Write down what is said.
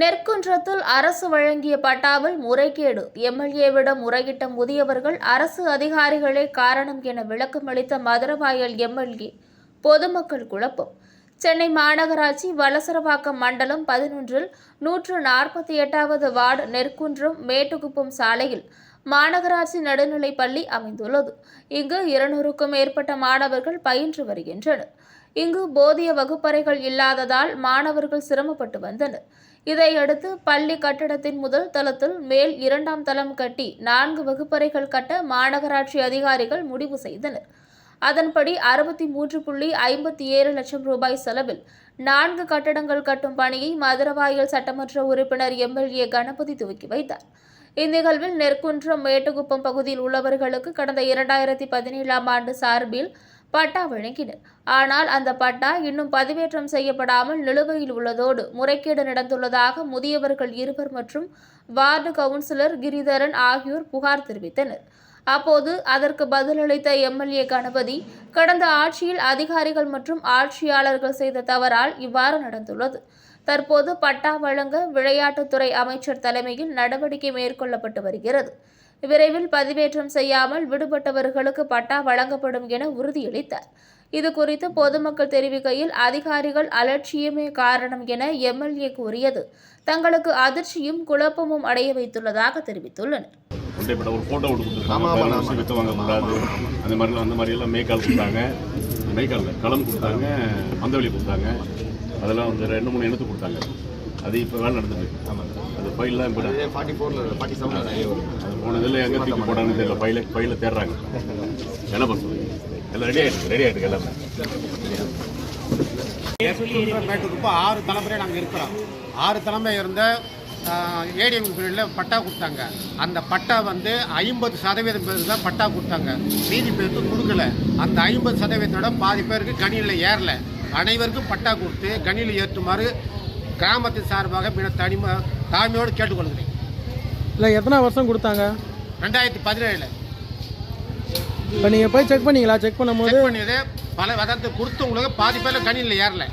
நெற்குன்றத்தில் அரசு வழங்கிய பட்டாவில் முறைகேடு. எம்எல்ஏவிடம் முறையிட்ட முதியவர்கள் அரசு அதிகாரிகளே காரணம் என விளக்கமளித்த மதுரவாயல் எம்எல்ஏ பொதுமக்கள் குழப்பம். சென்னை மாநகராட்சி வலசரவாக்கம் மண்டலம் பதினொன்றில் நூற்று நாற்பத்தி எட்டாவது வார்டு நெற்குன்றம் மேட்டுக்குப்பம் சாலையில் மாநகராட்சி நடுநிலைப் பள்ளி அமைந்துள்ளது. இங்கு இருநூறுக்கும் மேற்பட்ட மாணவர்கள் பயின்று வருகின்றனர். இங்கு போதிய வகுப்பறைகள் இல்லாததால் மாணவர்கள் சிரமப்பட்டு வந்தனர். இதையடுத்து பள்ளி கட்டிடத்தின் முதல் தளத்தில் மேல் இரண்டாம் தளம் கட்டி நான்கு வகுப்பறைகள் கட்ட மாநகராட்சி அதிகாரிகள் முடிவு செய்தனர். அதன்படி அறுபத்தி மூன்று புள்ளி ஐம்பத்தி ஏழு லட்சம் ரூபாய் செலவில் நான்கு கட்டடங்கள் கட்டும் பணியை மதுரவாயல் சட்டமன்ற உறுப்பினர் எம்எல்ஏ கணபதி துவக்கி வைத்தார். இந்நிகழ்வில் நெற்குன்றம் மேட்டுக்குப்பம் பகுதியில் உள்ளவர்களுக்கு கடந்த இரண்டாயிரத்தி பதினேழாம் ஆண்டு சார்பில் பட்டா வழங்கினர் ஆனால் அந்த பட்டா இன்னும் பதிவேற்றம் செய்யப்படாமல் நிலுவையில் உள்ளதோடு முறைகேடு நடந்துள்ளதாக முதியவர்கள் இருவர் மற்றும் வார்டு கவுன்சிலர் கிரிதரன் ஆகியோர் புகார் தெரிவித்தனர். அப்போது அதற்கு பதிலளித்த எம்எல்ஏ கணபதி கடந்த ஆட்சியில் அதிகாரிகள் மற்றும் ஆட்சியாளர்கள் செய்த தவறால் இவ்வாறு நடந்துள்ளது. தற்போது பட்டா வழங்க விளையாட்டுத்துறை அமைச்சர் தலைமையில் நடவடிக்கை மேற்கொள்ளப்பட்டு வருகிறது. விரைவில் பதிவேற்றம் செய்யாமல் விடுபட்டவர்களுக்கு பட்டா வழங்கப்படும் என உறுதியளித்தார். இது குறித்து பொதுமக்கள் தெரிவிக்கையில் அதிகாரிகள் அலட்சியமே காரணம் என எம்எல்ஏ கூறியது. தங்களுக்கு அதிர்ச்சியும் குழப்பமும் அடைய வைத்துள்ளதாக தெரிவித்துள்ளனர். ஒரு ஃபோட்டோ விட்டு ஆமா, ஆமா, கொடுத்துருக்காங்க வித்து வாங்கக்கூடாது அந்த மாதிரிலாம் அந்த மாதிரி எல்லாம் மேய்க்கால் கொடுத்தாங்க. மேய்க்கால் களம் கொடுத்தாங்க மந்தவெளி கொடுத்தாங்க. அதெல்லாம் வந்து ரெண்டு மூணு இனத்து கொடுத்தாங்க. அது இப்போ வேலை நடந்துட்டு அது ஃபைல்லாம் இப்போ ஃபார்ட்டி ஃபோரில் ஃபார்ட்டி செவன் அது போன இதில் எங்கே தூக்கி போட்டாங்கன்னு தெரியல. ஃபைல ஃபைல தேடுறாங்க. என்ன பண்ணுறது எல்லாம் ரெடி ஆகிட்டு ரெடி ஆகிட்டு எல்லாமே. மேட்டுக்குப்போ ஆறு தலைமுறை நாங்கள் இருக்கிறோம். ஆறு தலைமை இருந்த ஏடிஎம் பீரியடில் பட்டா கொடுத்தாங்க. அந்த பட்டா வந்து ஐம்பது சதவீதம் பேருக்கு தான் பட்டா கொடுத்தாங்க. மீதி பேருக்கு கொடுக்கல. அந்த ஐம்பது சதவீதத்தோட பாதி பேருக்கு கணினியில் ஏறல. அனைவருக்கும் பட்டா கொடுத்து கணினியில் ஏற்றுமாறு கிராமத்தின் சார்பாக மிக தனிம தாழ்மையோடு கேட்டுக்கொள்கிறேன். இல்லை எத்தனை வருஷம் கொடுத்தாங்க? ரெண்டாயிரத்தி பதினேழில். இப்போ நீங்கள் போய் செக் பண்ணீங்களா? செக் பண்ணும்போது செக் பண்ணியது பல வதந்து கொடுத்தவங்களுக்கு பாதி பேரில் கணினியில் ஏறல.